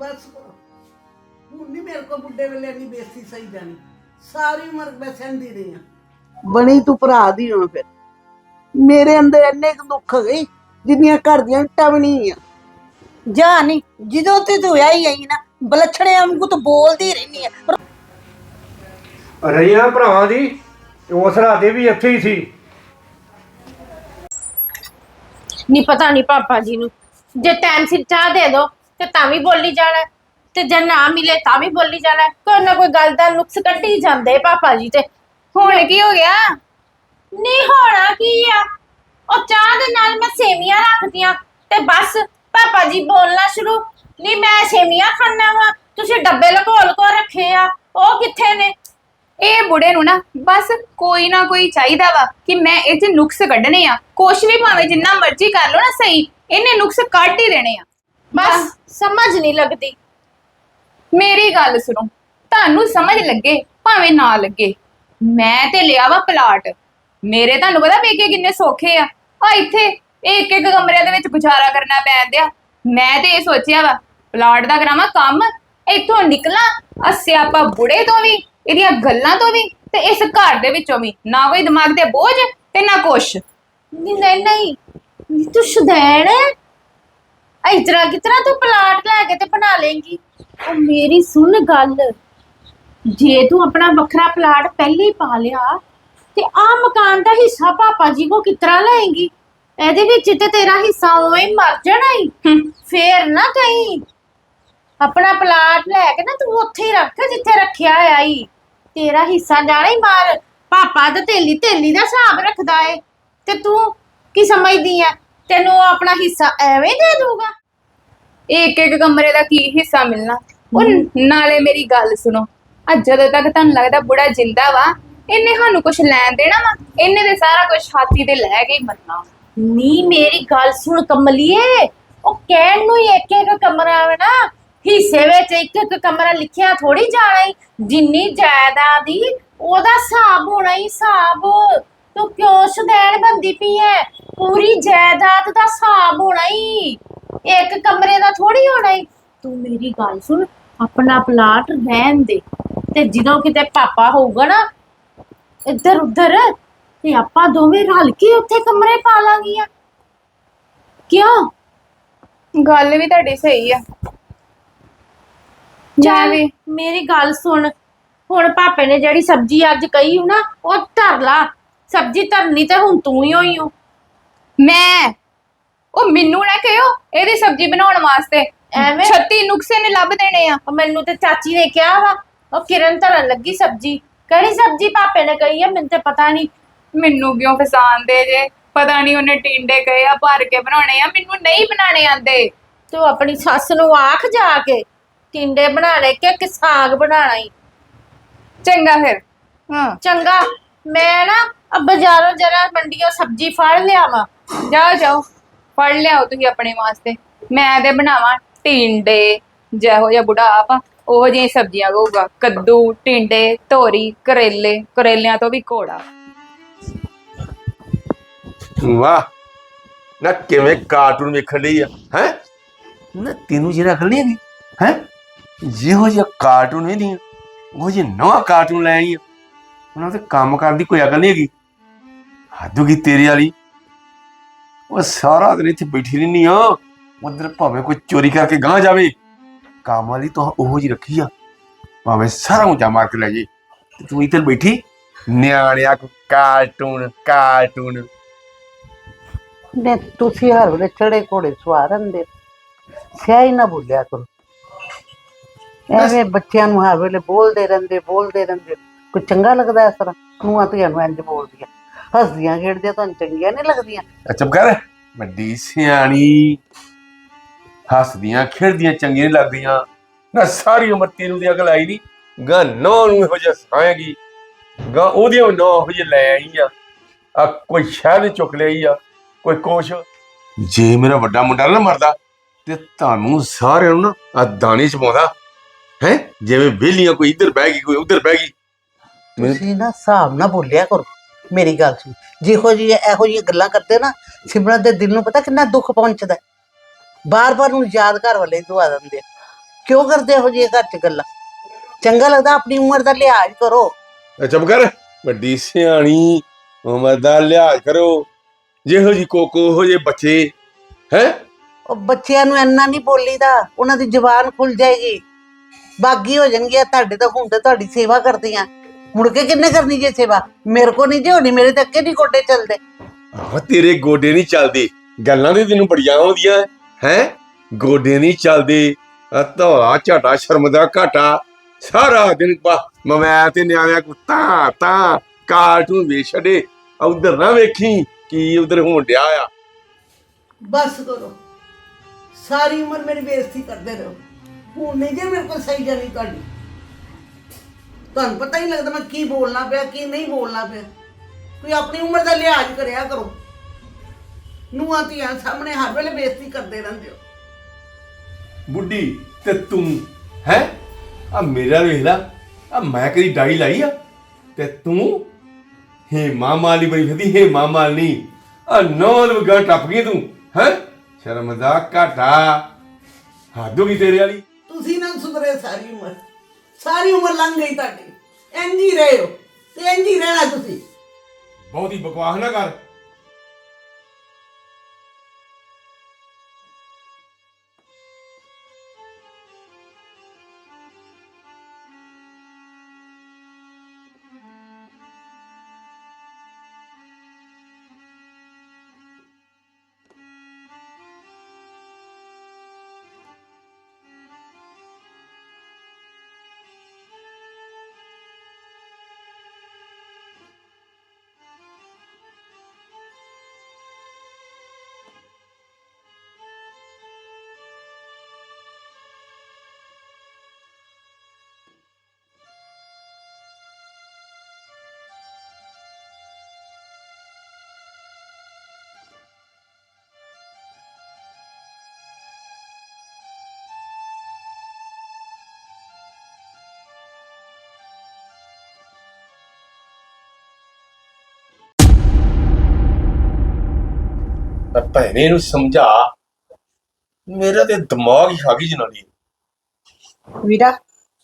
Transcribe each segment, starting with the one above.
ਬਸ ਹੁਣ ਨਹੀਂ ਮੇਰੇ ਕੋ ਬੁੱਢੇ ਵੇਲੇ ਨਹੀਂ ਬੇਸਤੀ ਸਹੀ ਜਾਣੀ। ਸਾਰੀ ਉਮਰ ਮੈਂ ਸਹਿੰਦੀ ਰਹੀ ਹਾਂ। ਬਣੀ ਤੂੰ ਭਰਾ ਦੀ ਹੁਣ ਫਿਰ। ਮੇਰੇ ਅੰਦਰ ਇੰਨੇ ਕੁ ਦੁੱਖ ਗਈ ਜਿੰਨੀਆਂ ਘਰ ਦੀਆਂ ਇੱਟਾਂ ਵੀ ਨਹੀਂ ਆ ਜਾ ਨਹੀਂ ਜਦੋਂ ਤੇ ਤੂੰ ਆਈ ਆਈ ਨਾ ਬਲਛਣੇ ਵਾਂਗੂ ਤੂੰ ਬੋਲਦੀ ਰਹਿਨੀ ਆ। ਰਹੀਆਂ ਭਰਾਵਾਂ ਦੀ ਉਸ ਰਾਤੇ ਵੀ ਇੱਥੇ ਹੀ ਸੀ। ਨਹੀਂ ਪਤਾ ਨਹੀਂ ਪਾਪਾ ਜੀ ਨੂੰ। ਜੇ ਟਾਈਮ ਸਿਰ ਚਾਹ ਦੇ ਦੋ ਤੇ ਤਾਂ ਵੀ ਬੋਲੀ ਜਾਣਾ। ਹੈ, ਤੇ ਜੇ ਨਾ ਮਿਲੇ ਤਾਂ ਵੀ ਬੋਲੀ ਜਾਣਾ। ਹੈ। ਕੋਈ ਨਾ ਕੋਈ ਗੱਲ ਦਾ ਨੁਕਸ ਕੱਢੀ ਜਾਂਦੇ ਪਾਪਾ ਜੀ ਤੇ। ਹੁਣ ਕੀ ਹੋ ਗਿਆ? ਨਹੀਂ ਹੋਣਾ ਕੀ ਆ? ਉਹ ਚਾਹ ਦੇ ਨਾਲ ਮੈਂ ਸੇਵੀਆਂ ਰੱਖਦੀਆਂ ਤੇ ਬਸ ਪਾਪਾ ਜੀ ਬੋਲਣਾ ਸ਼ੁਰੂ। ਨਹੀਂ ਮੈਂ ਸੇਵੀਆਂ ਖਾਣਾ ਵਾ। ਤੁਸੀਂ ਡੱਬੇ ਲਕੋਲ ਕੋ ਰੱਖੇ ਆ। ਉਹ ਕਿੱਥੇ ਨੇ? ਇਹ ਬੁੜੇ ਨੂੰ ਨਾ ਬਸ ਕੋਈ ਨਾ ਕੋਈ ਚਾਹੀਦਾ ਵਾ ਕਿ ਮੈਂ ਇਹ ਚ ਨੁਕਸ ਕੱਢਣੇ ਆ। ਕੁਛ ਵੀ ਭਾਵੇਂ ਜਿੰਨਾ ਮਰਜ਼ੀ ਕਰ ਲਓ ਨਾ ਸਹੀ ਇਹਨੇ ਨੁਕਸ ਕੱਢ ਹੀ ਦੇਣੇ ਆ। ਬਸ ਸਮਝ ਨਹੀਂ ਲੱਗਦੀ। ਮੇਰੀ ਗੱਲ ਸੁਣੋ ਤੁਹਾਨੂੰ ਸਮਝ ਲੱਗੇ ਭਾਵੇਂ ਨਾ ਲੱਗੇ। ਮੈਂ ਤੇ ਲਿਆ ਵਾ ਪਲਾਟ। ਮੇਰੇ ਤੁਹਾਨੂੰ ਪਤਾ ਪੇਕੇ ਕਿੰਨੇ ਸੌਖੇ ਆ। ਆ ਇੱਥੇ ਇੱਕ ਇੱਕ ਕਮਰਿਆਂ ਦੇ ਵਿੱਚ ਗੁਜ਼ਾਰਾ ਕਰਨਾ ਪੈਂਦਿਆ ਮੈਂ ਤੇ ਇਹ ਸੋਚਿਆ ਵਾ ਪਲਾਟ ਦਾ ਕਰਾਵਾਂ ਕੰਮ ਇੱਥੋਂ ਨਿਕਲਾਂ ਆ ਸਿਆਪਾ ਬੁੜੇ ਤੋਂ ਵੀ ਇਹਦੀਆਂ ਗੱਲਾਂ ਤੋਂ ਵੀ ਤੇ ਇਸ ਘਰ ਦੇ ਵਿੱਚੋਂ ਵੀ। ਨਾ ਕੋਈ ਦਿਮਾਗ ਤੇ ਬੋਝ ਤੇ ਨਾ ਕੁਛ। ਨਹੀਂ ਨਹੀਂ ਤੂੰ ਸ਼ੁਦੈਣ ਹੈ ਇਸ ਤਰ੍ਹਾਂ ਕਿਸ ਤਰ੍ਹਾਂ ਤੂੰ ਪਲਾਟ ਲੈ ਕੇ ਤੇ ਬਣਾ ਲੇਂਗੀ ਉਹ ਮੇਰੀ ਸੁਣ ਗੱਲ। ਜੇ ਤੂੰ ਆਪਣਾ ਵੱਖਰਾ ਪਲਾਟ ਪਹਿਲੇ ਹੀ ਪਾ ਲਿਆ ਤੇ ਆ ਮਕਾਨ ਦਾ ਹਿੱਸਾ ਪਾਪਾ ਜੀ ਕੋ ਕਿਸ ਤਰ੍ਹਾਂ ਲਏਂਗੀ? ਇਹਦੇ ਵਿੱਚ ਤੇ ਤੇਰਾ ਹਿੱਸਾ ਉਵੇਂ ਹੀ ਮਰ ਜਾਣਾ ਹੀ। ਫੇਰ ਨਾ ਕਹੀਂ। ਆਪਣਾ ਪਲਾਟ ਲੈ ਕੇ ਨਾ ਤੂੰ ਉੱਥੇ ਹੀ ਰੱਖ ਜਿੱਥੇ ਰੱਖਿਆ ਹੋਇਆ ਈ। ਤੇਰਾ ਹਿੱਸਾ ਜਾਣਾ ਹੀ ਮਾਰ। ਪਾਪਾ ਤਾਂ ਤੇਲੀ ਤੇਲੀ ਦਾ ਹਿਸਾਬ ਰੱਖਦਾ ਏ। ਤੇ ਤੂੰ ਕੀ ਸਮਝਦੀ ਆ ਤੈਨੂੰ ਉਹ ਆਪਣਾ ਹਿੱਸਾ ਐਵੇਂ ਦੇ ਦੂਗਾ ਇੱਕ ਇੱਕ ਕਮਰੇ ਦਾ ਕੀ ਹਿੱਸਾ ਮਿਲਣਾ? ਉਹ ਨਾਲੇ ਮੇਰੀ ਗੱਲ ਸੁਣੋ। ਆ ਜਦੋਂ ਤੱਕ ਤੁਹਾਨੂੰ ਲੱਗਦਾ ਬੁੜਾ ਜਿੰਦਾ ਵਾ ਇਹਨੇ ਸਾਨੂੰ ਕੁਝ ਲੈਣ ਦੇਣਾ ਵਾ? ਇਹਨੇ ਤੇ ਸਾਰਾ ਕੁਝ ਹਾਥੀ ਤੇ ਲੈ ਕੇ ਹੀ ਮਰਨਾ ਨੀ ਮੇਰੀ ਗੱਲ ਸੁਣ ਕਮਲੀਏ। ਉਹ ਕਹਿਣ ਨੂੰ ਹੀ ਇੱਕ ਇੱਕ ਕਮਰਾ ਆਵੇ ਨਾ। ਹਿੱਸੇ ਵਿੱਚ ਇੱਕ ਇੱਕ ਕਮਰਾ ਲਿਖਿਆ ਥੋੜੀ ਜਾਣਾ ਈ। ਜਿੰਨੀ ਜਾਇਦਾਦ ਦੀ ਉਹਦਾ ਹਿਸਾਬ ਹੋਣਾ ਹੀ ਹਿਸਾਬ। ਤੂੰ ਕਿਉਂ ਸੁਦੈਣ ਬੰਦੀ ਪਈ ਐ? ਪੂਰੀ ਜਾਇਦਾਦ ਦਾ ਹਿਸਾਬ ਹੋਣਾ ਹੀ ਇੱਕ ਕਮਰੇ ਦਾ ਥੋੜੀ ਹੋਣਾ ਹੀ ਤੂੰ ਮੇਰੀ ਗੱਲ ਸੁਣ ਆਪਣਾ ਪਲਾਟ ਰਹਿਣ ਦੇ। ਤੇ ਜਦੋਂ ਕਿਤੇ ਪਾਪਾ ਹੋਊਗਾ ਨਾ ਇੱਧਰ ਉੱਧਰ ਤੇ ਆਪਾਂ ਦੋਵੇਂ ਰਲ ਕੇ ਉੱਥੇ ਕਮਰੇ ਪਾ ਲਾਂਗੀਆਂ ਕਿਉਂ? ਗੱਲ ਵੀ ਤੁਹਾਡੀ ਸਹੀ ਆ। ਚੱਲ ਵੀ ਮੇਰੀ ਗੱਲ ਸੁਣ। ਹੁਣ ਪਾਪੇ ਨੇ ਜਿਹੜੀ ਸਬਜ਼ੀ ਅੱਜ ਕਹੀ ਨਾ ਉਹ ਧਰ ਲਾ। ਸਬਜ਼ੀ ਧਰਨੀ ਤੇ ਹੁਣ ਤੂੰ ਹੀ ਹੋਈ ਹੋ ਮੈਂ ਉਹ ਮੈਨੂੰ ਨਾ ਕਹਿਓ ਇਹਦੀ ਸਬਜ਼ੀ ਬਣਾਉਣ ਵਾਸਤੇ। ਐਵੇਂ? 36 ਨੁਕਸੇ ਨੇ ਲੱਭ ਦੇਣੇ ਆ। ਉਹ ਮੈਨੂੰ ਤੇ ਚਾਚੀ ਨੇ ਕਿਹਾ ਵਾ ਉਹ ਕਿਰਨ ਧਰਨ ਲੱਗੀ ਸਬਜ਼ੀ। ਕਿਹੜੀ ਸਬਜ਼ੀ ਪਾਪੇ ਨੇ ਕਹੀ ਆ ਮੈਨੂੰ ਤੇ ਪਤਾ ਨਹੀਂ ਮੈਨੂੰ ਕਿਉਂ ਫਸਾਉਂਦੇ ਜੇ? ਪਤਾ ਨਹੀਂ ਉਹਨੇ ਟਿੰਡੇ ਕਹੇ ਆ ਭਰ ਕੇ ਬਣਾਉਣੇ ਆ ਮੈਨੂੰ ਨਹੀਂ ਬਣਾਣੇ ਆਂਦੇ ਤੂੰ ਆਪਣੀ ਸੱਸ ਨੂੰ ਆਖ ਜਾ ਕੇ ਟਿੰਡੇ ਬਣਾਣੇ ਕਿ ਕਿ ਸਾਗ ਬਣਾਣਾ ਈ। ਚੰਗਾ ਫਿਰ ਹਾਂ। ਚੰਗਾ ਮੈਂ ਨਾ ਅਬ ਬਾਜ਼ਾਰੋਂ ਜਰਾ ਮੰਡੀੋਂ ਸਬਜ਼ੀ ਫੜ ਲਿਆਵਾਂ ਜਾਓ ਜਾਓ ਫੜ ਲਿਆਓ ਤੁਸੀਂ ਆਪਣੇ ਵਾਸਤੇ ਮੈਂ ਤੇ ਬਣਾਵਾਂ ਟਿੰਡੇ ਜਿਹੋ ਜਿਹਾ ਬੁੜਾ ਆਪ ਆ, ਉਹੋ ਜਿਹੀਆਂ ਸਬਜ਼ੀਆਂ ਹੋਊਗਾ ਕੱਦੂ ਟਿੰਡੇ ਤੋਰੀ ਕਰੇਲੇ ਕਰੇਲਿਆਂ ਤੋਂ ਵੀ ਘੋੜਾ ਵਾਹ ਨਾ ਕਿਵੇਂ ਕਾਰਟੂਨ ਵੇਖਣ ਲਈ ਆ ਹੈ ਨਾ ਤੈਨੂੰ ਜਿਹੜਾ ਅਕਲ ਨਹੀਂ ਹੈਗੀ ਹੈ ਜਿਹੋ ਜਿਹਾ ਕਾਰਟੂਨ ਵੀ ਨਹੀਂ ਉਹ ਜੇ ਨਵਾਂ ਕਾਰਟੂਨ ਲੈ ਆਈ ਆ ਉਹਨਾਂ ਤੇ ਕੰਮ ਕਰਨ ਦੀ ਕੋਈ ਅਕਲ ਨਹੀਂ ਹੈਗੀ ਹੱਦੂ ਕੀ ਤੇਰੇ ਵਾਲੀ। ਉਹ ਸਾਰਾ ਦਿਨ ਇੱਥੇ ਬੈਠੀ ਰਹਿੰਦੀ ਆ। ਉਧਰ ਭਾਵੇਂ ਕੋਈ ਚੋਰੀ ਕਰਕੇ ਗਾਂ ਜਾਵੇ। ਕੰਮ ਵਾਲੀ ਤਾਂ ਉਹੋ ਜੀ ਰੱਖੀ ਆ। ਭਾਵੇਂ ਸਾਰਾ ਉੱਚਾ ਮਾਰ ਕੇ ਲੈ ਜੇ। ਤੇ ਤੂੰ ਇੱਥੇ ਬੈਠੀ। ਨਿਆਣਿਆ ਕੋ ਕਾਰਟੂਨ ਕਾਰਟੂਨ। ਨੇ ਤੁਸੀਂ ਹਰ ਵੇਲੇ ਚੜੇ ਘੋੜੇ ਸਵਾਰ ਹੁੰਦੇ ਸਿਆ ਹੀ ਨਾ ਭੁੱਲਿਆ ਕਰੋ। ਐਵੇਂ ਬੱਚਿਆਂ ਨੂੰ ਹਰ ਵੇਲੇ ਬੋਲਦੇ ਰਹਿੰਦੇ ਬੋਲਦੇ ਰਹਿੰਦੇ। ਕੋਈ ਚੰਗਾ ਲੱਗਦਾ ਇਸ ਤਰ੍ਹਾਂ? ਨੂੰਹਾਂ ਧੀਆਂ ਨੂੰ ਇੰਜ ਬੋਲਦੀਆਂ। ਹੱਸਦੀਆਂ ਖੇਡਦੀਆਂ ਤੁਹਾਨੂੰ ਚੰਗੀਆਂ ਨਹੀਂ ਲੱਗਦੀਆਂ? ਆ ਚੁੱਪ ਕਰ। ਵੱਡੀ ਸਿਆਣੀ। ਹੱਸਦੀਆਂ ਖੇਡਦੀਆਂ ਚੰਗੀਆਂ ਨਹੀਂ ਲੱਗਦੀਆਂ। ਨਾ ਸਾਰੀ ਉਮਰ ਤੈਨੂੰ ਦੀ ਅਕਲ ਆਈ ਨਹੀਂ ਗਾ ਨੌ ਨੂੰ ਇਹੋ ਜਿਹਾ ਸਾਏਗੀ ਗਾ ਉਹਦੀਆਂ ਨੌ ਇਹੋ ਜਿਹੇ ਲੈ ਆਈ ਆ। ਆ ਕੋਈ ਸ਼ਹਿਦ ਚੁੱਕ ਲਈ ਆ ਕੋਈ ਕੁਛ। ਜੇ ਮੇਰਾ ਵੱਡਾ ਮੁੰਡਾ ਨਾ ਮਰਦਾ ਤੇ ਤੁਹਾਨੂੰ ਸਾਰਿਆਂ ਨੂੰ ਨਾ ਆ ਦਾਣੇ ਚ ਪਾਉਂਦਾ ਹੈ? ਜਿਵੇਂ ਵਿਹਲੀਆਂ ਕੋਈ ਇੱਧਰ ਬਹਿ ਗਈ ਕੋਈ ਉੱਧਰ ਬਹਿ ਗਈ। ਤੁਸੀਂ ਨਾ ਹਿਸਾਬ ਨਾ ਭੁੱਲਿਆ ਕਰੋ। ਮੇਰੀ ਗੱਲ ਸੁਣ। ਜਿਹੋ ਜੀ ਇਹੋ ਜਿਹੀਆਂ ਗੱਲਾਂ ਕਰਦੇ ਨਾ ਸਿਮਰਨ ਦੇ ਦਿਲ ਨੂੰ ਪਤਾ ਕਿੰਨਾ ਦੁੱਖ ਪਹੁੰਚਦਾ ਬਾਰ-ਬਾਰ ਨੂੰ ਯਾਦ ਘਰ ਵਾਲੇ ਦਵਾ ਦਿੰਦੇ ਆ। ਕਿਉਂ ਕਰਦੇ ਹੋ ਜੀ ਘਰ ਚ ਗੱਲਾਂ? ਚੰਗਾ ਲੱਗਦਾ ਆਪਣੀ ਉਮਰ ਦਾ ਲਿਹਾਜ਼ ਕਰੋ। ਇਹ ਚੁੱਪ ਕਰ। ਵੱਡੀ ਸਿਆਣੀ ਉਮਰ ਦਾ ਲਿਹਾਜ਼ ਕਰੋ। ਜਿਹੋ ਜੀ ਕੋਕੋ ਹੋ ਜੇ ਬੱਚੇ ਹੈ? ਉਹ ਬੱਚਿਆਂ ਨੂੰ ਇੰਨਾ ਨਹੀਂ ਬੋਲੀਦਾ ਉਹਨਾਂ ਦੀ ਜ਼ੁਬਾਨ ਖੁੱਲ ਜਾਏਗੀ। ਬਾਗੀ ਹੋ ਜਾਣਗੀਆਂ ਤੁਹਾਡੇ ਤਾਂ ਹੁਣ ਤੇ ਤੁਹਾਡੀ ਸੇਵਾ ਕਰਦੀਆਂ। ਮੁੜ ਕੇ ਕਿੰਨੇ ਕਰਨੀ ਜੇ ਸੇਵਾ? ਮੇਰੇ ਕੋ ਨਹੀਂ ਜੇ ਹੋਣੀ ਮੇਰੇ ਤੱਕ ਨਹੀਂ ਗੋਡੇ ਚੱਲਦੇ। ਆਹ ਤੇਰੇ ਗੋਡੇ ਨਹੀਂ ਚੱਲਦੇ। ਗੱਲਾਂ ਤੇ ਤੈਨੂੰ ਬੜੀਆਂ ਆਉਂਦੀਆਂ। ਹੈ? ਗੋਡੇ ਨਹੀਂ ਚੱਲਦੇ। ਆ ਧੌਲਾ ਝਾਟਾ ਸ਼ਰਮ ਦਾ ਘਾਟਾ। ਸਾਰਾ ਦਿਨ ਪਾ ਮੈਂ ਤੇ ਨਿਆਣਿਆਂ ਕੋ ਤਾਂ ਤਾਂ ਕਾਰਟੂਨ ਵੇਖ ਛੱਡੇ। ਉਧਰ ਨਾ ਵੇਖੀ ਕੀ ਉਧਰ ਹੋਣ ਡਿਆ ਆ। ਬਸ ਕਰੋ। ਸਾਰੀ ਉਮਰ ਮੇਰੀ ਬੇਇੱਜ਼ਤੀ ਕਰਦੇ ਰਹੋ। ਹੁਣ ਨਹੀਂ ਜੇ ਮੇਰੇ ਕੋਲ ਸਹੀ ਜਾਣੀ ਤੁਹਾਡੀ। ਤੁਹਾਨੂੰ ਪਤਾ ਹੀ ਨਹੀਂ ਲੱਗਦਾ ਮੈਂ ਕੀ ਬੋਲਣਾ ਪਿਆ ਕੀ ਨਹੀਂ ਬੋਲਣਾ ਪਿਆ। ਕੋਈ ਆਪਣੀ ਉਮਰ ਦਾ ਲਿਹਾਜ਼ ਕਰਿਆ ਕਰੋ। ਨੂੰਹਾਂ ਧੀਆਂ ਸਾਹਮਣੇ ਹਰ ਵੇਲੇ ਬੇਇੱਜ਼ਤੀ ਕਰਦੇ ਰਹਿੰਦੇ ਹੋ। ਬੁੱਢੀ ਤੇ ਤੂੰ ਹੈ? ਆ ਮੇਰਾ ਵੇਖ ਲਾ ਆ ਮੈਂ ਕਦੀ ਡਾਈ ਲਾਈ ਆ? ਤੇ ਤੂੰ? ਹੇ ਮਾਮਾਲੀ ਬਈ ਫਿਰਦੀ ਹੇ ਮਾਮਾਲੀ ਆ ਨੌਲ ਵਗਾ ਟੱਪ ਗਈ ਤੂੰ ਹੈ? ਸ਼ਰਮ ਦਾ ਘਾਟਾ। ਹੱਦ ਹੋ ਗਈ ਤੇਰੇ ਵਾਲੀ। ਤੁਸੀਂ ਨਾ ਸੁਧਰੇ ਸਾਰੀ ਉਮਰ। ਸਾਰੀ ਉਮਰ ਲੰਘ ਗਈ ਤੁਹਾਡੀ। ਇੰਝ ਹੀ ਰਹੇ ਹੋ। ਤੇ ਇੰਝ ਹੀ ਰਹਿਣਾ ਤੁਸੀਂ। ਬਹੁਤੀ ਬਕਵਾਸ ਨਾ ਕਰ। ਤਾਂ ਭੈਣੇ ਨੂੰ ਸਮਝਾ। ਮੇਰਾ ਤੇ ਦਿਮਾਗ ਹੀ ਖਾ ਗਈ ਜਨਾਨੀ। ਵੀਰਾ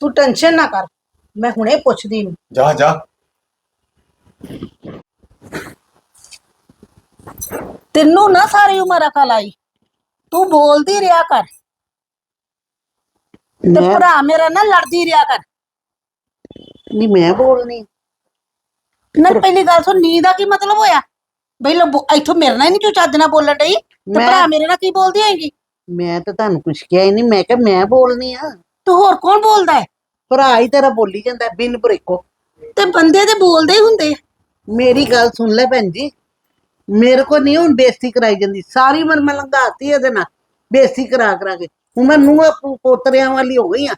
ਤੂੰ ਟੈਨਸ਼ਨ ਨਾ ਕਰ। ਮੈਂ ਹੁਣੇ ਪੁੱਛਦੀ ਨੂੰ ਜਾ ਜਾ। ਤੈਨੂੰ ਨਾ ਸਾਰੀ ਉਮਰ ਅਕਲ ਆਈ। ਤੂੰ ਬੋਲਦੀ ਰਿਹਾ ਕਰ। ਤੇ ਮੈਂ ਭਰਾ ਮੇਰਾ ਨਾ ਲੜਦੀ ਰਿਹਾ ਕਰ। ਨਹੀਂ ਮੈਂ ਬੋਲਣੀ ਨਾ ਪਹਿਲੀ ਗੱਲ ਸੁਣ ਨੀਂਦ ਦਾ ਕੀ ਮਤਲਬ ਹੋਇਆ? ਬਈ ਲੋ ਇੱਥੋਂ ਮੇਰੇ ਨਾਲ ਨਹੀਂ ਤੂੰ ਚੱਜ ਨਾਲ ਬੋਲਣ ਡਈ। ਤੇ ਮੈਂ- ਭਰਾ ਮੇਰੇ ਨਾਲ ਕੀ ਬੋਲਦੀ ਹੋਏਗੀ ਮੈਂ ਤਾਂ ਤੁਹਾਨੂੰ ਕੁਛ ਕਿਹਾ ਹੀ ਨਹੀਂ ਮੈਂ ਕਿਹਾ ਮੈਂ ਬੋਲਣੀ ਆ। ਤੇ ਹੋਰ ਕੌਣ ਬੋਲਦਾ ਹੈ? ਭਰਾ ਹੀ ਤੇਰਾ ਬੋਲੀ ਜਾਂਦਾ ਬਿਨ ਬ੍ਰੇਕੋ ਤੇ ਬੰਦੇ ਤੇ ਬੋਲਦੇ ਹੀ ਹੁੰਦੇ ਆ। ਮੇਰੀ ਗੱਲ ਸੁਣ ਲੈ ਭੈਣ ਜੀ। ਮੇਰੇ ਕੋ ਨਹੀਂ ਹੁਣ ਬੇਇੱਜ਼ਤੀ ਕਰਾਈ ਜਾਂਦੀ। ਸਾਰੀ ਉਮਰ ਮੈਂ ਲੰਘਾਤੀ ਇਹਦੇ ਨਾਲ। ਬੇਇੱਜ਼ਤੀ ਕਰਾ ਕਰਾ ਕੇ ਹੁਣ ਮੈਂ ਨੂੰਹਾਂ ਪੋ- ਪੋਤਰਿਆਂ ਵਾਲੀ ਹੋ ਗਈ ਆ।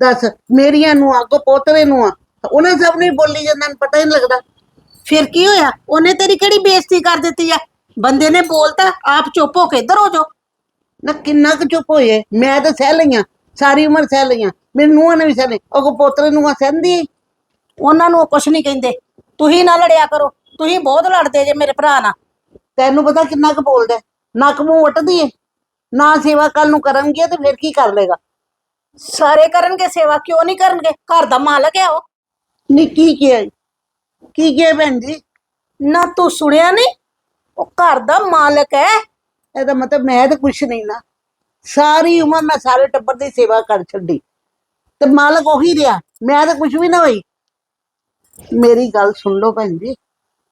ਦੱਸ ਮੇਰੀਆਂ ਨੂੰ ਅੱਗੋਂ ਪੋਤਰੇ ਨੂੰ ਆ ਉਹਨਾਂ ਸਭ ਨੇ ਬੋਲੀ ਜਾਂਦਾ ਨੂੰ ਪਤਾ ਹੀ ਨਹੀਂ ਲੱਗਦਾ। ਫਿਰ ਕੀ ਹੋਇਆ? ਉਹਨੇ ਤੇਰੀ ਕਿਹੜੀ ਬੇਇੱਜ਼ਤੀ ਕਰ ਦਿੱਤੀ ਆ? ਬੰਦੇ ਨੇ ਬੋਲਤਾ ਆਪ ਚੁੱਪ ਹੋ ਕੇ ਇੱਧਰ ਹੋ ਜਾਓ। ਨਾ ਕਿੰਨਾ ਕੁ ਚੁੱਪ ਹੋਏ? ਮੈਂ ਤਾਂ ਸਹਿ ਲਈਆਂ ਸਾਰੀ ਉਮਰ ਸਹਿ ਲਈਆਂ। ਮੇਰੀ ਨੂੰਹਾਂ ਨੇ ਵੀ ਸਹਿ ਲਈ ਅੱਗੋਂ ਪੋਤਰੇ ਨੂੰ ਸਹਿੰਦੀ ਉਹਨਾਂ ਨੂੰ ਕੁਝ ਨਹੀਂ ਕਹਿੰਦੇ। ਤੁਸੀਂ ਨਾ ਲੜਿਆ ਕਰੋ ਤੁਸੀਂ ਬਹੁਤ ਲੜਦੇ ਜੇ ਮੇਰੇ ਭਰਾ ਨਾਲ। ਤੈਨੂੰ ਪਤਾ ਕਿੰਨਾ ਕੁ ਬੋਲਦਾ? ਨੱਕ ਮੂੰਹ ਵੱਟਦੀ ਏ। ਨਾ ਸੇਵਾ ਕੱਲ ਨੂੰ ਕਰਨਗੇ ਤੇ ਫਿਰ ਕੀ ਕਰ ਲੇਗਾ ਸਾਰੇ ਕਰਨਗੇ ਸੇਵਾ ਕਿਉਂ ਨਹੀਂ ਕਰਨਗੇ? ਘਰ ਦਾ ਮਾਲਕ ਹੈ ਉਹ। ਨੀ ਕੀ ਕਿਹਾ ਕੀ ਕਿਹਾ ਭੈਣ ਜੀ ਨਾ ਤੂੰ ਸੁਣਿਆ ਨਹੀਂ? ਉਹ ਘਰ ਦਾ ਮਾਲਕ ਹੈ। ਇਹਦਾ ਮਤਲਬ ਮੈਂ ਤਾਂ ਕੁਛ ਨਹੀਂ ਨਾ। ਸਾਰੀ ਉਮਰ ਮੈਂ ਸਾਰੇ ਟੱਬਰ ਦੀ ਸੇਵਾ ਕਰ ਛੱਡੀ। ਤੇ ਮਾਲਕ ਉਹੀ ਰਿਹਾ। ਮੈਂ ਤਾਂ ਕੁਛ ਵੀ ਨਾ ਹੋਈ। ਮੇਰੀ ਗੱਲ ਸੁਣ ਲਓ ਭੈਣ ਜੀ।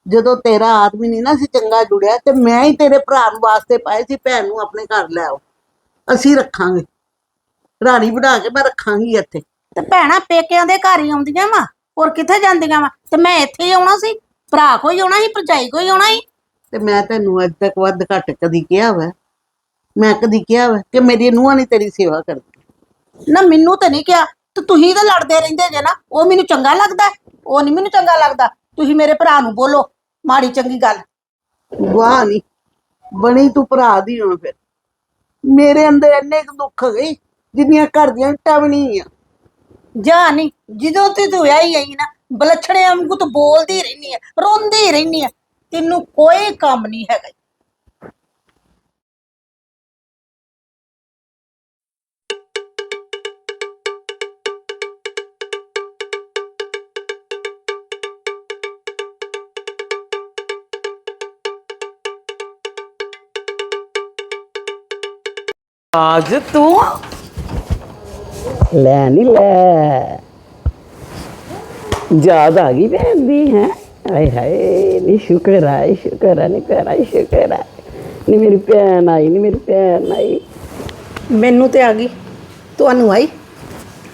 ਜਦੋਂ ਤੇਰਾ ਆਦਮੀ ਨਹੀਂ ਨਾ ਸੀ ਚੰਗਾ ਜੁੜਿਆ ਤੇ ਮੈਂ ਹੀ ਤੇਰੇ ਭਰਾ ਨੂੰ ਵਾਸਤੇ ਪਾਏ ਸੀ ਭੈਣ ਨੂੰ ਆਪਣੇ ਘਰ ਲੈ ਆਓ। ਅਸੀਂ ਰੱਖਾਂਗੇ। ਰਾਣੀ ਬਣਾ ਕੇ ਮੈਂ ਰੱਖਾਂਗੀ ਇੱਥੇ। ਤੇ ਭੈਣਾ ਪੇਕਿਆਂ ਦੇ ਘਰ ਹੀ ਆਉਂਦੀਆਂ ਵਾ। ਹੋਰ ਕਿੱਥੇ ਜਾਂਦੀਆਂ ਵਾ? ਤੇ ਮੈਂ ਇੱਥੇ ਹੀ ਆਉਣਾ ਸੀ ਭਰਾ ਕੋਈ ਆਉਣਾ ਸੀ ਭਰਜਾਈ ਕੋਈ ਆਉਣਾ ਸੀ? ਤੇ ਮੈਂ ਤੈਨੂੰ ਅੱਜ ਤੱਕ ਵੱਧ ਘੱਟ ਕਦੀ ਕਿਹਾ ਵਾ। ਮੈਂ ਕਦੀ ਕਿਹਾ ਵਾ ਕਿ ਮੇਰੀ ਨੂੰਹਾਂ ਨਹੀਂ ਤੇਰੀ ਸੇਵਾ ਕਰਦੀ। ਨਾ ਮੈਨੂੰ ਤਾਂ ਨਹੀਂ ਕਿਹਾ ਤੇ ਤੁਸੀਂ ਤਾਂ ਲੜਦੇ ਰਹਿੰਦੇ ਜੇ ਨਾ ਉਹ ਮੈਨੂੰ ਚੰਗਾ ਲੱਗਦਾ ਉਹ ਨਹੀਂ ਮੈਨੂੰ ਚੰਗਾ ਲੱਗਦਾ। ਤੁਸੀਂ ਮੇਰੇ ਭਰਾ ਨੂੰ ਬੋਲੋ ਮਾੜੀ ਚੰਗੀ ਗੱਲ। ਵਾਹ ਨਹੀਂ ਬਣੀ ਤੂੰ ਭਰਾ ਦੀ ਹੁਣ ਫਿਰ। ਮੇਰੇ ਅੰਦਰ ਇੰਨੇ ਕੁ ਦੁੱਖ ਗਈ ਜਿੰਨੀਆਂ ਘਰ ਦੀਆਂ ਇੱਟਾਂ ਵੀ ਨਹੀਂ ਆ ਜਾ ਨਹੀਂ ਜਦੋਂ ਤੇ ਤੂੰ ਆਈ ਆਈ ਨਾ ਬਲਛਣੇ ਵਾਂਗੂ ਤੂੰ ਬੋਲਦੀ ਰਹਿਨੀ ਆ, ਰੋਂਦੀ ਰਹਿਨੀ ਆ, ਤੈਨੂੰ ਕੋਈ ਕੰਮ ਨਹੀਂ ਹੈਗਾ। ਰਾਜ ਤੂੰ ਲੈ ਨਹੀਂ ਲੈ। ਯਾਦ ਆ ਗਈ ਭੈਣ ਦੀ ਹੈ? ਆਏ ਹਾਏ ਨੀ ਸ਼ੁਕਰ ਆਏ ਸ਼ੁਕਰ ਆ ਨੀ ਭੈਣਾ ਸ਼ੁਕਰ ਆ। ਨੀ ਮੇਰੀ ਭੈਣ ਆਈ ਨੀ ਮੇਰੀ ਭੈਣ ਆਈ। ਮੈਨੂੰ ਤੇ ਆ ਗਈ। ਤੁਹਾਨੂੰ ਆਈ?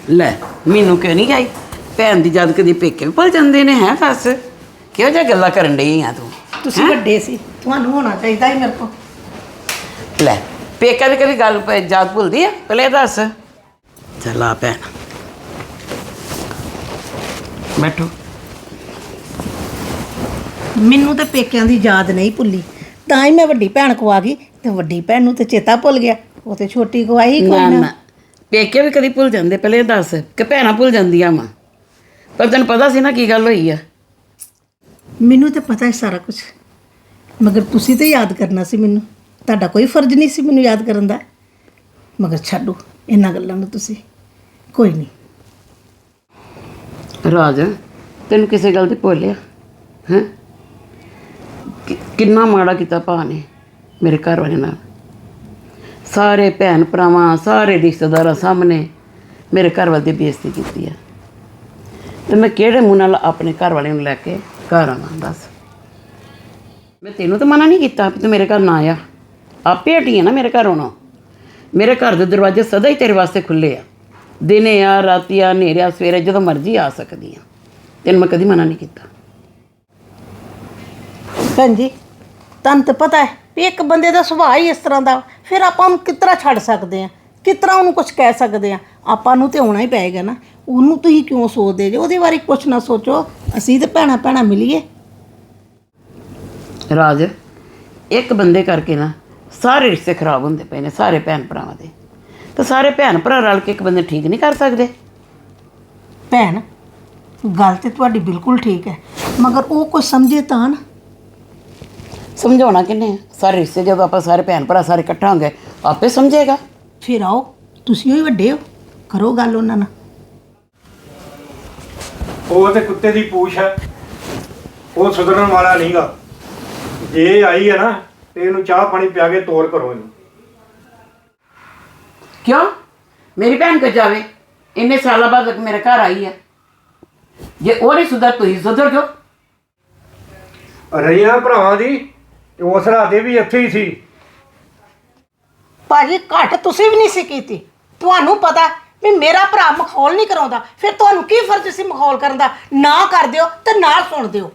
ਲੈ ਮੈਨੂੰ ਕਿਉਂ ਨਹੀਂ ਆਈ? ਭੈਣ ਦੀ ਯਾਦ ਕਦੀ ਪੇਕੇ ਵੀ ਭੁੱਲ ਜਾਂਦੇ ਨੇ ਹੈ ਸੱਸ ਕਿਹੋ ਜਿਹਾ ਗੱਲਾਂ ਕਰਨ ਡਈ ਆ ਤੂੰ? ਤੁਸੀਂ ਵੱਡੇ ਸੀ ਤੁਹਾਨੂੰ ਹੋਣਾ ਚਾਹੀਦਾ ਹੀ ਮੇਰੇ ਕੋਲ। ਲੈ ਪੇਕਾ ਦੀ ਕਦੀ ਗੱਲ ਪ- ਯਾਦ ਭੁੱਲਦੀ ਆ? ਪਹਿਲੇ ਦੱਸ। ਚੱਲ ਭੈਣ ਬੈਠੋ। ਮੈਨੂੰ ਤੇ ਪੇਕਿਆਂ ਦੀ ਯਾਦ ਨਹੀਂ ਭੁੱਲੀ। ਤਾਂ ਹੀ ਮੈਂ ਵੱਡੀ ਭੈਣ ਕੋ ਆ ਗਈ ਤੇ ਵੱਡੀ ਭੈਣ ਨੂੰ ਤੇ ਚੇਤਾ ਭੁੱਲ ਗਿਆ। ਉਹ ਤੇ ਛੋਟੀ ਕੋ ਆਈ ਨਾ ਕੋਈ ਨਾ। ਨਾ ਪੇਕੇ ਵੀ ਕਦੀ ਭੁੱਲ ਜਾਂਦੇ ਪਹਿਲੇ ਇਹ ਦੱਸ ਕਿ ਭੈਣਾਂ ਭੁੱਲ ਜਾਂਦੀਆਂ ਮਾਂ ਪਰ ਤੈਨੂੰ ਪਤਾ ਸੀ ਨਾ ਕੀ ਗੱਲ ਹੋਈ ਆ। ਮੈਨੂੰ ਤੇ ਪਤਾ ਹੈ ਸਾਰਾ ਕੁਝ ਮਗਰ ਤੁਸੀਂ ਤੇ ਯਾਦ ਕਰਨਾ ਸੀ ਮੈਨੂੰ। ਤੁਹਾਡਾ ਕੋਈ ਫਰਜ਼ ਨਹੀਂ ਸੀ ਮੈਨੂੰ ਯਾਦ ਕਰਨ ਦਾ। ਮਗਰ ਛੱਡੋ ਇਹਨਾਂ ਗੱਲਾਂ ਨੂੰ ਤੁਸੀਂ। ਕੋਈ ਨਹੀਂ। ਰਾਜ, ਤੈਨੂੰ ਕਿਸੇ ਗੱਲ ਤੇ ਭੁੱਲਿਆ ਹੈ? ਕਿੰਨਾ ਮਾੜਾ ਕੀਤਾ ਭਾ ਨੇ ਮੇਰੇ ਘਰ ਵਾਲੇ ਨਾਲ। ਸਾਰੇ ਭੈਣ ਭਰਾਵਾਂ, ਸਾਰੇ ਰਿਸ਼ਤੇਦਾਰਾਂ ਸਾਹਮਣੇ ਮੇਰੇ ਘਰ ਵਾਲੇ ਦੀ ਬੇਇੱਜ਼ਤੀ ਕੀਤੀ ਆ। ਤੇ ਮੈਂ ਕਿਹੜੇ ਮੂੰਹ ਨਾਲ ਆਪਣੇ ਘਰ ਵਾਲੇ ਨੂੰ ਲੈ ਕੇ ਘਰ ਆਵਾਂ, ਦੱਸ। ਮੈਂ ਤੈਨੂੰ ਤਾਂ ਮਨਾ ਨਹੀਂ ਕੀਤਾ ਤੂੰ ਮੇਰੇ ਘਰ ਨਾ ਆ। ਆਪੇ ਹਟੀ ਆ ਨਾ ਮੇਰੇ ਘਰ। ਆਉਣਾ ਮੇਰੇ ਘਰ ਦੇ ਦਰਵਾਜ਼ੇ ਸਦਾ ਹੀ ਤੇਰੇ ਵਾਸਤੇ ਖੁੱਲੇ ਆ। ਦਿਨੇ ਆ ਰਾਤੀ ਆ ਹਨੇਰੇ ਆ ਸਵੇਰੇ ਜਦੋਂ ਮਰਜ਼ੀ ਆ ਸਕਦੀ ਆ। ਤੈਨੂੰ ਮੈਂ ਕਦੀ ਮਨਾ ਨਹੀਂ ਕੀਤਾ। ਭੈਣ ਜੀ ਤੁਹਾਨੂੰ ਤਾਂ ਪਤਾ ਹੈ ਵੀ ਇੱਕ ਬੰਦੇ ਦਾ ਸੁਭਾਅ ਹੀ ਇਸ ਤਰ੍ਹਾਂ ਦਾ ਫਿਰ ਆਪਾਂ ਉਹਨੂੰ ਕਿਸ ਤਰ੍ਹਾਂ ਛੱਡ ਸਕਦੇ ਆ? ਕਿਸ ਤਰ੍ਹਾਂ ਉਹਨੂੰ ਕੁਝ ਕਹਿ ਸਕਦੇ ਆ? ਆਪਾਂ ਨੂੰ ਤੇ ਆਉਣਾ ਹੀ ਪਏਗਾ ਨਾ। ਉਹਨੂੰ ਤੁਸੀਂ ਕਿਉਂ ਸੋਚਦੇ ਜੇ? ਉਹਦੇ ਬਾਰੇ ਕੁਝ ਨਾ ਸੋਚੋ। ਅਸੀਂ ਤੇ ਭੈਣਾ ਭੈਣਾ ਮਿਲੀਏ। ਰਾਜ ਇੱਕ ਬੰਦੇ ਕਰਕੇ ਨਾ ਸਾਰੇ ਰਿਸ਼ਤੇ ਖਰਾਬ ਹੁੰਦੇ ਪਏ ਨੇ ਸਾਰੇ ਭੈਣ ਭਰਾਵਾਂ ਦੇ। ਤਾਂ ਸਾਰੇ ਭੈਣ ਭਰਾ ਰਲ ਕੇ ਇੱਕ ਬੰਦੇ ਠੀਕ ਨਹੀਂ ਕਰ ਸਕਦੇ। ਭੈਣ ਗੱਲ ਤੇ ਤੁਹਾਡੀ ਬਿਲਕੁਲ ਠੀਕ ਹੈ ਮਗਰ ਉਹ ਕੁਝ ਸਮਝੇ ਤਾਂ ਨਾ। ਸਮਝਾਉਣਾ ਕਿੰਨੇ ਆ? ਸਾਰੇ ਰਿਸ਼ਤੇ ਜਦੋਂ ਆਪਾਂ ਸਾਰੇ ਭੈਣ ਭਰਾ ਸਾਰੇ ਇਕੱਠਾ ਹੋਣਗੇ ਆਪੇ ਸਮਝੇਗਾ। ਫਿਰ ਆਓ ਤੁਸੀਂ ਹੀ ਵੱਡੇ ਹੋ ਕਰੋ ਗੱਲ ਉਹਨਾਂ ਨਾਲ। ਉਹ ਤੇ ਕੁੱਤੇ ਦੀ ਪੂਛ ਹੈ ਉਹ ਸੁਧਰਨ ਵਾਲਾ ਨਹੀਂਗਾ ਜੇ ਆਈ ਹੈ ਨਾ ਤੇ ਇਹਨੂੰ ਚਾਹ ਪਾਣੀ ਪਿਆ ਕੇ ਤੋੜ ਕਰੋ ਇਹਨੂੰ। ਕਿਉਂ? ਮੇਰੀ ਭੈਣ ਕੋ ਜਾਵੇ। ਇੰਨੇ ਸਾਲਾਂ ਬਾਅਦ ਮੇਰੇ ਘਰ ਆਈ ਹੈ ਜੇ ਉਹ ਨਹੀਂ ਸੁਧਰ ਤੁਸੀਂ ਸੁਧਰ ਜਾਓ। ਰਹੀਆਂ ਭਰਾਵਾਂ ਦੀ ਤੇ ਉਸ ਰਾਤੇ ਵੀ ਇੱਥੇ ਹੀ ਸੀ। ਭਾਜੀ ਘੱਟ ਤੁਸੀਂ ਵੀ ਨਹੀਂ ਸੀ ਕੀਤੀ। ਤੁਹਾਨੂੰ ਪਤਾ ਵੀ ਮੇਰਾ ਭਰਾ ਮਖੌਲ ਨਹੀਂ ਕਰਾਉਂਦਾ। ਫਿਰ ਤੁਹਾਨੂੰ ਕੀ ਫਰਜ਼ ਸੀ ਮਖੌਲ ਕਰਨ ਦਾ? ਨਾ ਕਰ ਦਿਓ ਤੇ ਨਾ ਸੁਣ ਦਿਓ।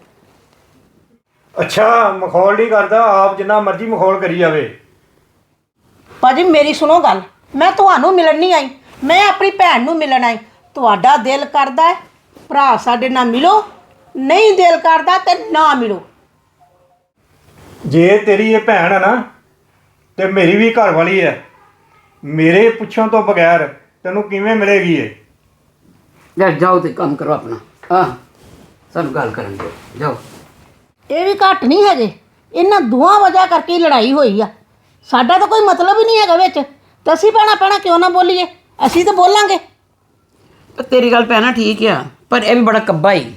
ਅੱਛਾ ਮਖੌਲ ਨਹੀਂ ਕਰਦਾ ਆਪ ਜਿੰਨਾ ਮਰਜ਼ੀ ਮਖੌਲ ਕਰੀ ਜਾਵੇ। ਭਾਜੀ ਮੇਰੀ ਸੁਣੋ ਗੱਲ। ਮੈਂ ਤੁਹਾਨੂੰ ਮਿਲਣ ਨਹੀਂ ਆਈ। ਮੈਂ ਆਪਣੀ ਭੈਣ ਨੂੰ ਮਿਲਣ ਆਈ। ਤੁਹਾਡਾ ਦਿਲ ਕਰਦਾ ਹੈ ਭਰਾ ਸਾਡੇ ਨਾਲ ਮਿਲੋ। ਨਹੀਂ ਦਿਲ ਕਰਦਾ ਤੇ ਨਾ ਮਿਲੋ। ਜੇ ਤੇਰੀ ਇਹ ਭੈਣ ਹੈ ਨਾ ਤੇ ਮੇਰੀ ਵੀ ਘਰ ਵਾਲੀ ਹੈ। ਮੇਰੇ ਪੁੱਛਣ ਤੋਂ ਬਗੈਰ ਤੈਨੂੰ ਕਿਵੇਂ ਮਿਲੇਗੀ ਇਹ? ਲੈ ਜਾਓ ਤੇ ਕੰਮ ਕਰੋ ਆਪਣਾ। ਹਾਂ ਸਾਨੂੰ ਗੱਲ ਕਰਨ ਦਿਓ। ਜਾਓ। ਇਹ ਵੀ ਘੱਟ ਨਹੀਂ ਹੈਗੇ। ਇਹਨਾਂ ਦੋਹਾਂ ਵਜ੍ਹਾ ਕਰਕੇ ਹੀ ਲੜਾਈ ਹੋਈ ਆ। ਸਾਡਾ ਤਾਂ ਕੋਈ ਮਤਲਬ ਹੀ ਨਹੀਂ ਹੈਗਾ ਵਿੱਚ। ਤਾਂ ਅਸੀਂ ਭੈਣਾ ਭੈਣਾ ਕਿਉਂ ਨਾ ਬੋਲੀਏ? ਅਸੀਂ ਤਾਂ ਬੋਲਾਂਗੇ। ਪਰ ਤੇਰੀ ਗੱਲ ਪੈਣਾ ਠੀਕ ਆ ਪਰ ਇਹ ਵੀ ਬੜਾ ਕੱਬਾ ਹੀ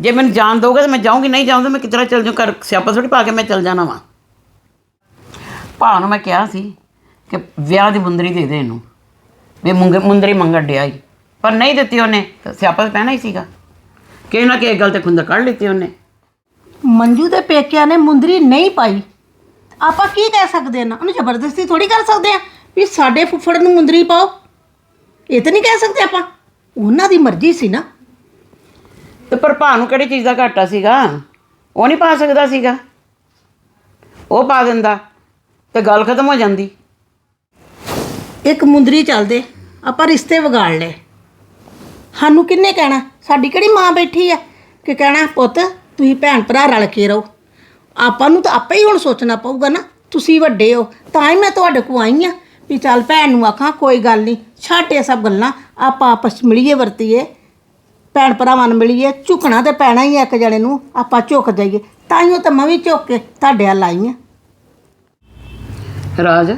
ਜੇ ਮੈਨੂੰ ਜਾਣ ਦੋਗੇ ਤਾਂ ਮੈਂ ਜਾਊਂਗੀ ਨਹੀਂ ਜਾਊਂ ਤਾਂ ਮੈਂ ਕਿਤਨਾ ਚੱਲ ਜਾਊਂ ਕਰ ਸਿਆਪਾ ਥੋੜੀ ਪਾ ਕੇ ਮੈਂ ਚੱਲ ਜਾਣਾ ਵਾਂ। ਭਾ ਨੂੰ ਮੈਂ ਕਿਹਾ ਸੀ ਕਿ ਵਿਆਹ ਦੀ ਮੁੰਦਰੀ ਦੇ ਦੇ ਇਹਨੂੰ ਵੀ ਮੁੰਗ ਮੁੰਦਰੀ ਮੰਗਣ ਡਿਆ ਹੀ ਪਰ ਨਹੀਂ ਦਿੱਤੀ ਉਹਨੇ ਤਾਂ ਸਿਆਪਾ ਤਾਂ ਪੈਣਾ ਹੀ ਸੀਗਾ। ਕਿਸੇ ਨਾ ਕਿਸੇ ਗੱਲ ਤੇ ਖੁੰਦ ਕੱਢ ਲਿੱਤੀ ਉਹਨੇ। ਮੰਜੂ ਦੇ ਪੇਕਿਆਂ ਨੇ ਮੁੰਦਰੀ ਨਹੀਂ ਪਾਈ। ਆਪਾਂ ਕੀ ਕਹਿ ਸਕਦੇ ਨਾ? ਉਹਨੂੰ ਜ਼ਬਰਦਸਤੀ ਥੋੜੀ ਕਰ ਸਕਦੇ ਆ? ਵੀ ਸਾਡੇ ਫੁੱਫੜ ਨੂੰ ਮੁੰਦਰੀ ਪਾਓ। ਇਹ ਤਾਂ ਨਹੀਂ ਕਹਿ ਸਕਦੇ ਆਪਾਂ। ਉਹਨਾਂ ਦੀ ਮਰਜ਼ੀ ਸੀ ਨਾ। ਤੇ ਪਰ ਭਾ ਨੂੰ ਕਿਹੜੀ ਚੀਜ਼ ਦਾ ਘਾਟਾ ਸੀਗਾ? ਉਹ ਨਹੀਂ ਪਾ ਸਕਦਾ ਸੀਗਾ। ਉਹ ਪਾ ਦਿੰਦਾ ਤੇ ਗੱਲ ਖਤਮ ਹੋ ਜਾਂਦੀ। ਇੱਕ ਮੁੰਦਰੀ ਚੱਲਦੇ ਆਪਾਂ ਰਿਸ਼ਤੇ ਵਿਗਾੜ ਲਏ। ਸਾਨੂੰ ਕਿੰਨੇ ਕਹਿਣਾ? ਸਾਡੀ ਕਿਹੜੀ ਮਾਂ ਬੈਠੀ ਆ ਕਿ ਕਹਿਣਾ ਪੁੱਤ ਤੁਸੀਂ ਭੈਣ ਭਰਾ ਰਲ ਕੇ ਰਹੋ। ਆਪਾਂ ਨੂੰ ਤਾਂ ਆਪੇ ਹੀ ਹੁਣ ਸੋਚਣਾ ਪਊਗਾ ਨਾ। ਤੁਸੀਂ ਵੱਡੇ ਹੋ ਤਾਂ ਹੀ ਮੈਂ ਤੁਹਾਡੇ ਕੋਲ ਆਈ ਆ। ਵੀ ਚੱਲ ਭੈਣ ਨੂੰ ਆਖਾਂ ਕੋਈ ਗੱਲ ਨਹੀਂ ਛੱਡ ਇਹ ਸਭ ਗੱਲਾਂ ਆਪਾਂ ਆਪਸ 'ਚ ਮਿਲੀਏ ਵਰਤੀਏ ਭੈਣ ਭਰਾਵਾਂ ਨੂੰ ਮਿਲੀਏ ਝੁਕਣਾ ਤੇ ਪੈਣਾ ਹੀ ਆ ਇੱਕ ਜਣੇ ਨੂੰ ਆਪਾਂ ਝੁਕ ਜਾਈਏ ਤਾਂ ਹੀ ਤਾਂ ਮੈਂ ਵੀ ਝੁਕ ਕੇ ਤੁਹਾਡੇ ਵੱਲ ਆਈ ਆ। ਰਾਜ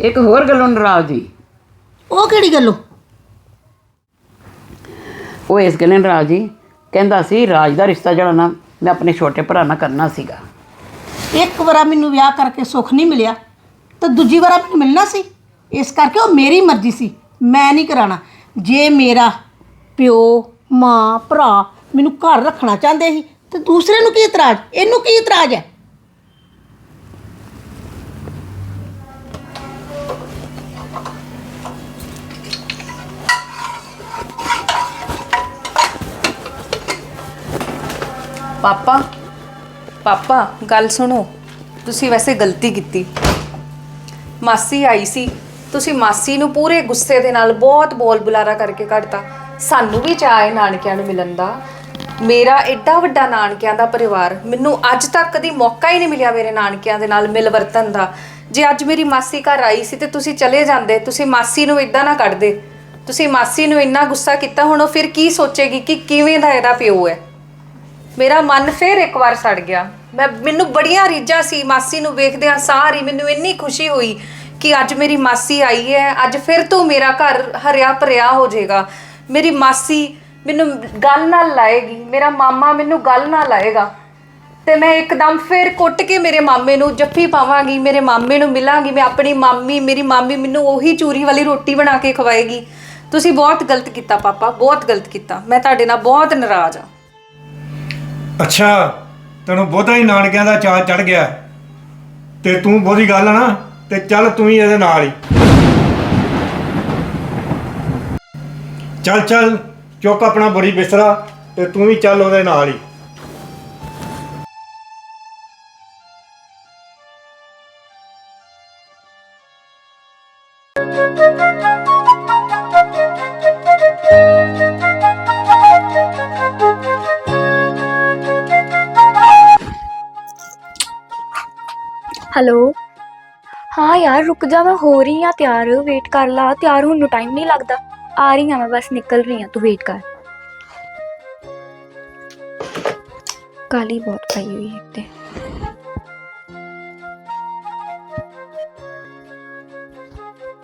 ਇੱਕ ਹੋਰ ਗੱਲੋਂ ਨਾਰਾਜ਼ ਦੀ ਉਹ ਕਿਹੜੀ ਗੱਲੋਂ? ਉਹ ਇਸ ਗੱਲੋਂ ਨਾਰਾਜ਼ ਜੀ ਕਹਿੰਦਾ ਸੀ ਰਾਜ ਦਾ ਰਿਸ਼ਤਾ ਜਿਹੜਾ ਨਾ ਮੈਂ ਆਪਣੇ ਛੋਟੇ ਭਰਾ ਨਾਲ ਕਰਨਾ ਸੀਗਾ। ਇੱਕ ਵਾਰਾ ਮੈਨੂੰ ਵਿਆਹ ਕਰਕੇ ਸੁੱਖ ਨਹੀਂ ਮਿਲਿਆ ਤਾਂ ਦੂਜੀ ਵਾਰਾ ਮੈਨੂੰ ਮਿਲਣਾ ਸੀ? ਇਸ ਕਰਕੇ ਉਹ ਮੇਰੀ ਮਰਜ਼ੀ ਸੀ। ਮੈਂ ਨਹੀਂ ਕਰਾਣਾ ਜੇ ਮੇਰਾ ਪਿਓ, ਮਾਂ, ਭਰਾ ਮੈਨੂੰ ਘਰ ਰੱਖਣਾ ਚਾਹੁੰਦੇ ਸੀ, ਤੇ ਦੂਸਰੇ ਨੂੰ ਕੀ ਇਤਰਾਜ਼? ਇਹਨੂੰ ਕੀ ਇਤਰਾਜ਼ ਹੈ? ਪਾਪਾ ਪਾਪਾ, ਗੱਲ ਸੁਣੋ। ਤੁਸੀਂ ਵੈਸੇ ਗਲਤੀ ਕੀਤੀ। ਮਾਸੀ ਆਈ ਸੀ। ਤੁਸੀਂ ਮਾਸੀ ਨੂੰ ਪੂਰੇ ਗੁੱਸੇ ਦੇ ਨਾਲ ਬਹੁਤ ਬੋਲ ਬੁਲਾਰਾ ਕਰਕੇ ਕੱਢਤਾ। ਸਾਨੂੰ ਵੀ ਚਾਅ ਨਾਨਕਿਆਂ ਨੂੰ ਮਿਲਣ ਦਾ। ਮੇਰਾ ਐਡਾ ਵੱਡਾ ਨਾਨਕਿਆਂ ਦਾ ਪਰਿਵਾਰ, ਮੈਨੂੰ ਅੱਜ ਤੱਕ ਕਦੀ ਮੌਕਾ ਹੀ ਨਹੀਂ ਮਿਲਿਆ ਮੇਰੇ ਨਾਨਕਿਆਂ ਦੇ ਨਾਲ ਮਿਲ ਦਾ। ਜੇ ਅੱਜ ਮੇਰੀ ਮਾਸੀ ਘਰ ਆਈ ਸੀ ਤੇ ਤੁਸੀਂ ਚਲੇ ਜਾਂਦੇ, ਤੁਸੀਂ ਮਾਸੀ ਨੂੰ ਇਦਾਂ ਨਾ ਕੱਢਦੇ। ਤੁਸੀਂ ਮਾਸੀ ਨੂੰ ਇੰਨਾ ਗੁੱਸਾ ਕੀਤਾ, ਹੁਣ ਉਹ ਫਿਰ ਕੀ ਸੋਚੇਗੀ ਕਿ ਕਿਵੇਂ ਦਾ ਇਹਦਾ ਪਿਓ ਹੈ? ਮੇਰਾ ਮਨ ਫਿਰ ਇੱਕ ਵਾਰ ਸੜ ਗਿਆ। ਮੈਂ, ਮੈਨੂੰ ਬੜੀਆਂ ਰੀਝਾਂ ਸੀ ਮਾਸੀ ਨੂੰ ਵੇਖਦਿਆਂ, ਸਾਰੀ ਮੈਨੂੰ ਇੰਨੀ ਖੁਸ਼ੀ ਹੋਈ। ਕਿ ਅੱਜ ਮੇਰੀ ਮਾਸੀ ਆਈ ਹੈ, ਅੱਜ ਫਿਰ ਤੋਂ ਮੇਰਾ ਘਰ ਹਰਿਆ ਭਰਿਆ ਹੋ ਜਾਏਗਾ। ਮੇਰੀ ਮਾਸੀ ਮੈਨੂੰ ਗੱਲ ਨਾਲ ਲਾਏਗੀ, ਮੇਰਾ ਮਾਮਾ ਮੈਨੂੰ ਗੱਲ ਨਾਲ ਲਾਏਗਾ। ਤੇ ਮੈਂ ਇੱਕਦਮ ਫਿਰ ਕੁੱਟ ਕੇ ਮੇਰੇ ਮਾਮੇ ਨੂੰ ਜੱਫੀ ਪਾਵਾਂਗੀ, ਮੇਰੇ ਮਾਮੇ ਨੂੰ ਮਿਲਾਂਗੀ, ਮੈਂ ਆਪਣੀ ਮਾਮੀ, ਮੇਰੀ ਮਾਮੀ ਮੈਨੂੰ ਉਹੀ ਚੂਰੀ ਵਾਲੀ ਰੋਟੀ ਬਣਾ ਕੇ ਖਵਾਏਗੀ। ਤੁਸੀਂ ਬਹੁਤ ਗਲਤ ਕੀਤਾ ਪਾਪਾ, ਬਹੁਤ ਗਲਤ ਕੀਤਾ। ਮੈਂ ਤੁਹਾਡੇ ਨਾਲ ਬਹੁਤ ਨਾਰਾਜ਼ ਆ ਅੱਛਾ, ਤੈਨੂੰ ਬਹੁਤਾ ਹੀ ਨਾਨਕਿਆਂ ਦਾ ਚਾਅ ਚੜ ਗਿਆ। ਤੇ ਤੂੰ ਬਹੁਤੀ ਗੱਲ ਆ ਨਾ ਤੇ ਚੱਲ ਤੂੰ ਹੀ ਇਹਦੇ ਨਾਲ ਹੀ। ਚੱਲ ਚੱਲ, ਚੁੱਕ ਆਪਣਾ ਬੁਰੀ ਬਿਸਤਰਾ ਤੇ ਤੂੰ ਵੀ ਚੱਲ ਉਹਦੇ ਨਾਲ ਹੀ। ਹੈਲੋ ਹਾਂ ਯਾਰ, ਰੁਕ ਜਾ, ਮੈਂ ਹੋ ਰਹੀ ਆ ਤਿਆਰ ਵੇਟ ਕਰ ਲਾ। ਤਿਆਰ ਹੋਣ ਨੂੰ ਟਾਈਮ ਨਹੀਂ ਲੱਗਦਾ। ਆ ਰਹੀ ਆ ਮੈਂ, ਬਸ ਨਿਕਲ ਰਹੀ ਆ ਤੂੰ ਵੇਟ ਕਰ। ਕਾਲੀ ਬਹੁਤ ਪਈ ਹੋਈ ਹੈ ਤੇ